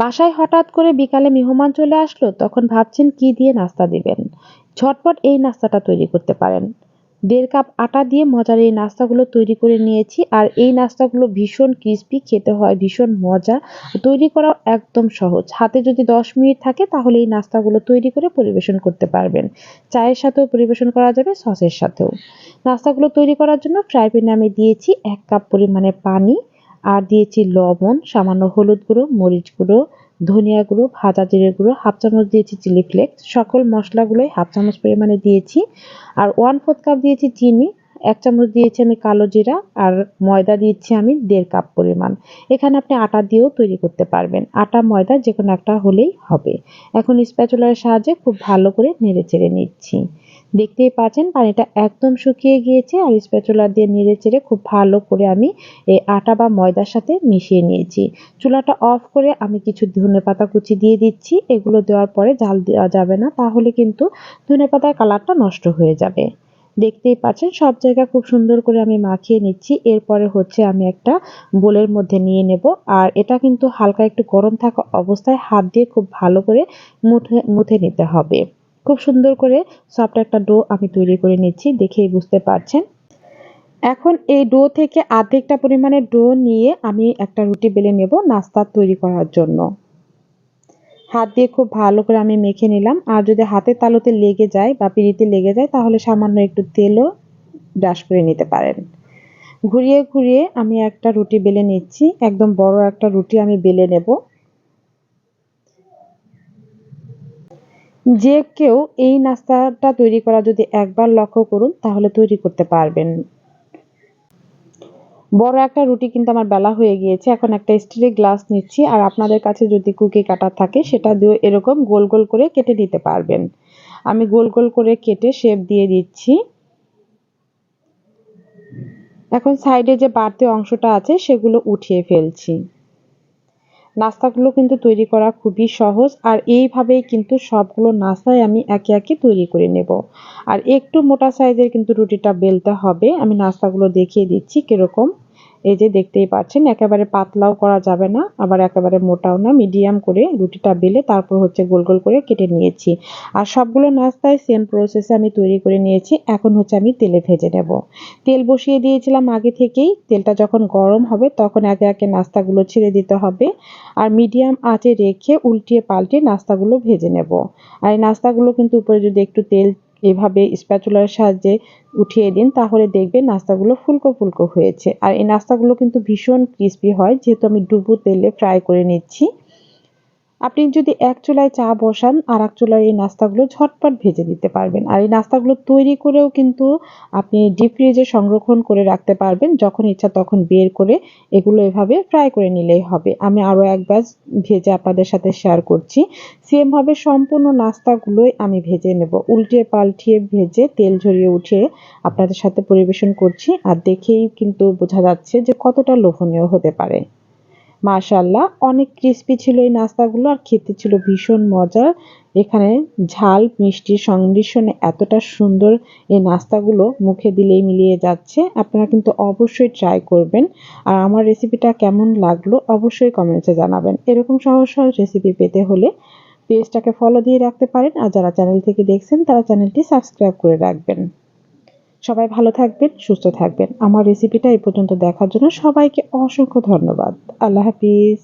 বাসায় হঠাৎ করে বিকালে মেহমান চলে আসলো, তখন ভাবছেন কি দিয়ে নাস্তা দিবেন। ঝটপট এই নাস্তাটা তৈরি করতে পারেন। দেড় কাপ আটা দিয়ে মজার এই নাস্তাগুলো তৈরি করে নিয়েছি, আর এই নাস্তাগুলো ভীষণ ক্রিস্পি, খেতে হয় ভীষণ মজা। তৈরি করা একদম সহজ। হাতে যদি দশ মিনিট থাকে, তাহলে এই নাস্তাগুলো তৈরি করে পরিবেশন করতে পারবেন। চায়ের সাথেও পরিবেশন করা যাবে, সসের সাথেও। নাস্তাগুলো তৈরি করার জন্য ফ্রাই প্যানে আমি দিয়েছি এক কাপ পরিমাণে পানি আর দিয়েছি লবণ, সামান্য হলুদ গুঁড়ো, মরিচ গুঁড়ো, ধনিয়া গুঁড়ো, ভাজা জিরে গুঁড়ো, হাফ চামচ দিয়েছি চিলি ফ্লেক্স। সকল মশলাগুলোই হাফ চামচ পরিমাণে দিয়েছি। আর ওয়ান ফোর্থ কাপ দিয়েছি চিনি, এক চামচ দিয়েছি আমি কালো জিরা, আর ময়দা দিয়েছি আমি দেড় কাপ পরিমাণ। এখানে আপনি আটা দিয়েও তৈরি করতে পারবেন। আটা, ময়দা যে কোনো একটা হলেই হবে। এখন স্প্যাচুলার সাহায্যে খুব ভালো করে নেড়ে চেড়ে নিচ্ছি। দেখতেই পাচ্ছেন পানিটা একদম শুকিয়ে গিয়েছে আর স্প্যাচুলার দিয়ে নেড়ে চেড়ে খুব ভালো করে আমি এই আটা বা ময়দার সাথে মিশিয়ে নিয়েছি। চুলাটা অফ করে আমি কিছু ধনে পাতা কুচি দিয়ে দিচ্ছি, এগুলো দেওয়ার পরে জাল দেওয়া যাবে না, তাহলে কিন্তু ধনে পাতার কালারটা নষ্ট হয়ে যাবে। দেখতেই পাচ্ছেন, সব জায়গা খুব সুন্দর করে আমি মাখিয়ে নিচ্ছি, এরপরে হচ্ছে আমি একটা বোলের মধ্যে নিয়ে নেব, আর এটা কিন্তু হালকা একটু গরম থাকা অবস্থায় হাত দিয়ে খুব ভালো করে মুঠে, মুথে নিতে হবে। খুব সুন্দর করে সফট একটা ডো আমি তৈরি করে নিচ্ছি, দেখেই বুঝতে পারছেন। এখন এই ডো থেকে আর্ধেকটা পরিমাণে ডো নিয়ে আমি একটা রুটি বেলে নেব নাস্তা তৈরি করার জন্য। হাত দিয়ে খুব ভালো করে আমি মেখে নিলাম। আর যদি হাতের তালুতে লেগে যায় বা পিড়িতে লেগে যায়, তাহলে সামান্য একটু তেলও ব্রাশ করে নিতে পারেন। ঘুরিয়ে ঘুরিয়ে আমি একটা রুটি বেলে নিচ্ছি। একদম বড় একটা রুটি আমি বেলে নেব। যে কেউ এই নাস্তাটা তৈরি করা যদি একবার লক্ষ্য করুন, তাহলে তৈরি করতে পারবেন। বড় একটা রুটি কিন্তু আমার বেলা হয়ে গিয়েছে, এখন একটা স্টিলের গ্লাস নিচ্ছি, আর আপনাদের কাছে যদি কুকি কাটা থাকে, সেটা দিয়ে এরকম গোল গোল করে কেটে নিতে পারবেন। আমি গোল গোল করে কেটে শেপ দিয়ে দিচ্ছি। এখন সাইডে যে বাড়তি অংশটা আছে, সেগুলো উঠিয়ে ফেলছি। নাস্তাগুলো কিন্তু তৈরি করা খুবই সহজ, আর এইভাবেই কিন্তু সবগুলো নাস্তাই আমি একে একে তৈরি করে নেব। আর একটু মোটা সাইজের কিন্তু রুটিটা বেলতে হবে। আমি নাস্তাগুলো দেখিয়ে দিচ্ছি কীরকম। এই যে দেখতেই পাচ্ছেন, একেবারে পাতলাও করা যাবে না, আবার একেবারে মোটাও না মিডিয়াম করে রুটিটা বেলে তারপর হচ্ছে গোল গোল করে কেটে নিয়েছি। আর সবগুলো নাস্তায় সেম প্রসেসে আমি তৈরি করে নিয়েছি, এখন হচ্ছে আমি তেলে ভেজে নেব। তেল বসিয়ে দিয়েছিলাম আগে থেকেই, তেলটা যখন গরম হবে তখন একে একে নাস্তাগুলো ছেড়ে দিতে হবে, আর মিডিয়াম আঁচে রেখে উল্টিয়ে পাল্টে নাস্তাগুলো ভেজে নেব। আর এই নাস্তাগুলো কিন্তু উপরে যদি একটু তেল এভাবে স্প্যাচুলার সাহায্যে উঠিয়ে দিন, তাহলে দেখবেন নাস্তাগুলো ফুলকো ফুলকো হয়েছে। আর এই নাস্তাগুলো কিন্তু ভীষণ ক্রিস্পি হয়, যেহেতু আমি ডুবো তেলে ফ্রাই করে নিচ্ছি। আপনি যদি এক চুলায় চা বসান আর এক চুলায় এই নাস্তাগুলো ঝটপট ভেজে দিতে পারবেন। আর এই নাস্তাগুলো তৈরি করেও কিন্তু আপনি ডিপ ফ্রিজে সংরক্ষণ করে রাখতে পারবেন। যখন ইচ্ছা তখন বের করে এগুলো এভাবে ফ্রাই করে নিলেই হবে। আমি আরও এক ব্যাচ ভেজে আপনাদের সাথে শেয়ার করছি। সেমভাবে সম্পূর্ণ নাস্তাগুলোই আমি ভেজে নেব। উল্টে পাল্টিয়ে ভেজে তেল ঝরিয়ে উঠে আপনাদের সাথে পরিবেশন করছি। আর দেখেই কিন্তু বোঝা যাচ্ছে যে কতটা লোভনীয় হতে পারে। মাশাল্লাহ অনেক ক্রিস্পি ছিল এই নাস্তাগুলো আর খেতে ছিল ভীষণ মজার। এখানে ঝাল মিষ্টির সংমিশ্রণে এতটা সুন্দর এই নাস্তাগুলো মুখে দিলেই মিলিয়ে যাচ্ছে। আপনারা কিন্তু অবশ্যই ট্রাই করবেন। আর আমার রেসিপিটা কেমন লাগল অবশ্যই কমেন্টসে জানাবেন। এরকম সহজ সহজ রেসিপি পেতে হলে পেজটাকে ফলো দিয়ে রাখতে পারেন। আর যারা চ্যানেল থেকে দেখছেন, তারা চ্যানেলটি সাবস্ক্রাইব করে রাখবেন। সবাই ভালো থাকবেন, সুস্থ থাকবেন। আমার রেসিপিটা এই পর্যন্ত দেখার জন্য সবাইকে অসংখ্য ধন্যবাদ। আল্লাহ হাফিজ।